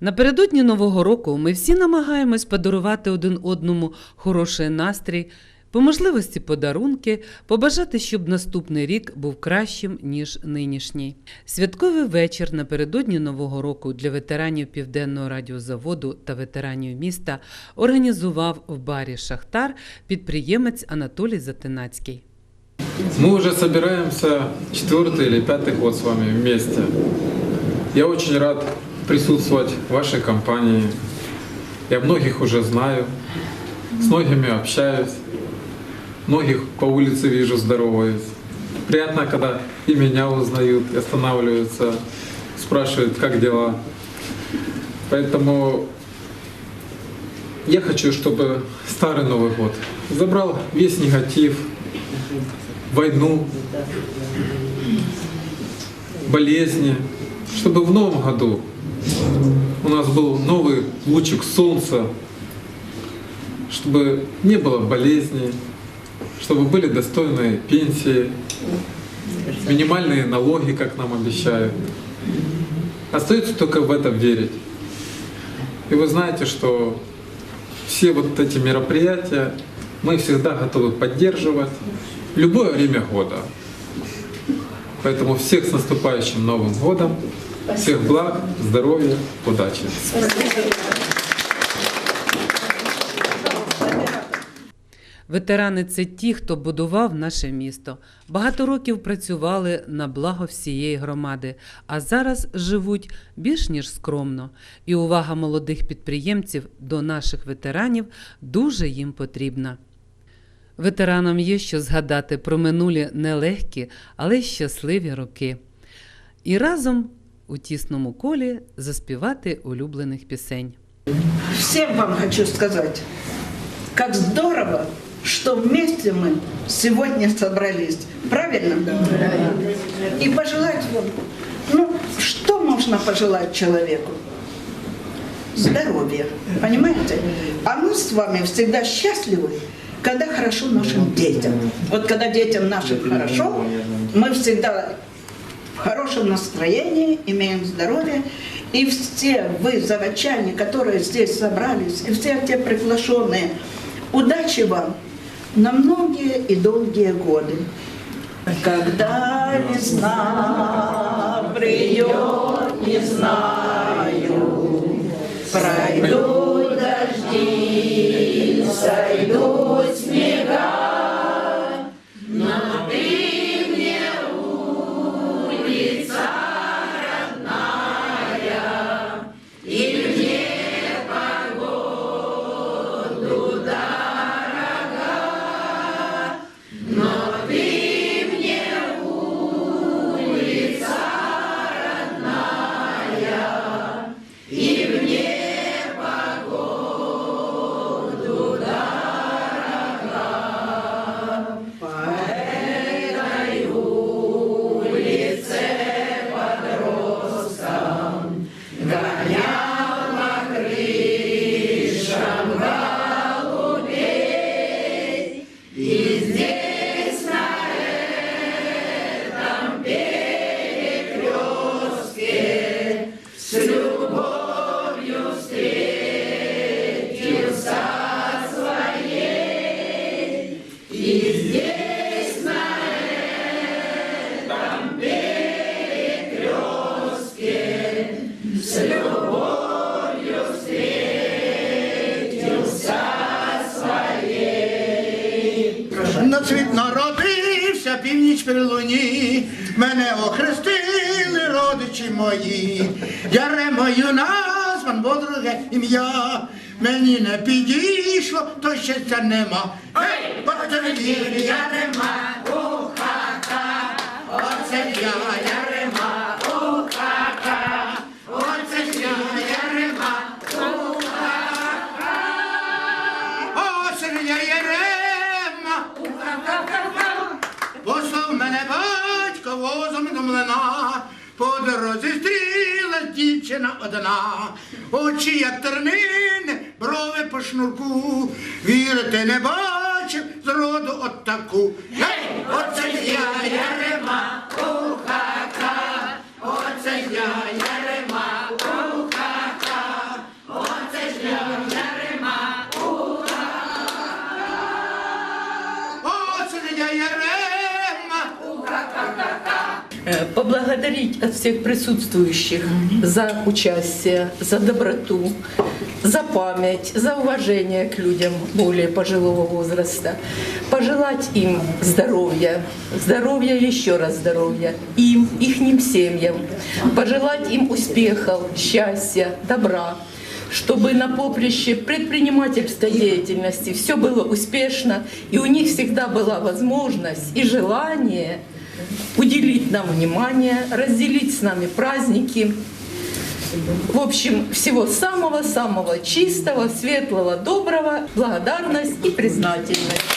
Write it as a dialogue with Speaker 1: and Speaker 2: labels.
Speaker 1: Напередодні Нового року ми всі намагаємось подарувати один одному хороший настрій, по можливості подарунки, побажати, щоб наступний рік був кращим, ніж нинішній. Святковий вечір напередодні Нового року для ветеранів Південного радіозаводу та ветеранів міста організував в барі Шахтар підприємець Анатолій Затинацький.
Speaker 2: Мы уже собираемся четвертый или пятый год с вами вместе. Я очень рад присутствовать в вашей компании. Я многих уже знаю, с многими общаюсь, многих по улице вижу, здороваюсь. Приятно, когда и меня узнают, и останавливаются, спрашивают, как дела. Поэтому я хочу, чтобы старый Новый год забрал весь негатив, войну, болезни, чтобы в новом году у нас был новый лучик солнца, чтобы не было болезней, чтобы были достойные пенсии, минимальные налоги, как нам обещают. Остается только в это верить. И вы знаете, что все вот эти мероприятия мы всегда готовы поддерживать любое время года. Поэтому всех с наступающим Новым годом, всех благ, здоровья, удачи.
Speaker 1: Ветерани це ті, хто будував наше місто. Багато років працювали на благо всієї громади, а зараз живуть більш ніж скромно. І увага молодих підприємців до наших ветеранів дуже їм потрібна. Ветеранам є що згадати про минулі нелегкі, але й щасливі роки. І разом у тісному колі заспівати улюблених пісень.
Speaker 3: Всем вам хочу сказать, как здорово, что вместе мы сегодня собрались. Правильно? И пожелать вам, ну, что можно пожелать человеку? Здоровья, понимаете? А мы с вами всегда счастливы, когда хорошо нашим детям. Вот когда детям нашим хорошо, мы всегда в хорошем настроении, имеем здоровье. И все вы, заводчане, которые здесь собрались, и все те приглашенные, удачи вам на многие и долгие годы. Когда весна придет, не знаю,
Speaker 4: світ народився північ при луні, мене охрестили родичі мої, Яремою назван, бо друге ім'я, мені не підійшло, то щастя нема. Ей, потерпіли, Ярема, у-ха-ха, оце я, млина, по дорозі стріла дівчина одна, очі, як тернини, брови по шнурку, вірити не бачив зроду от таку. Гей, оце я. я,
Speaker 5: поблагодарить от всех присутствующих за участие, за доброту, за память, за уважение к людям более пожилого возраста. Пожелать им здоровья, здоровья, еще раз здоровья, им, ихним семьям. Пожелать им успехов, счастья, добра, чтобы на поприще предпринимательской деятельности все было успешно, и у них всегда была возможность и желание уделить нам внимание, разделить с нами праздники. В общем, всего самого-самого чистого, светлого, доброго, благодарность и признательность.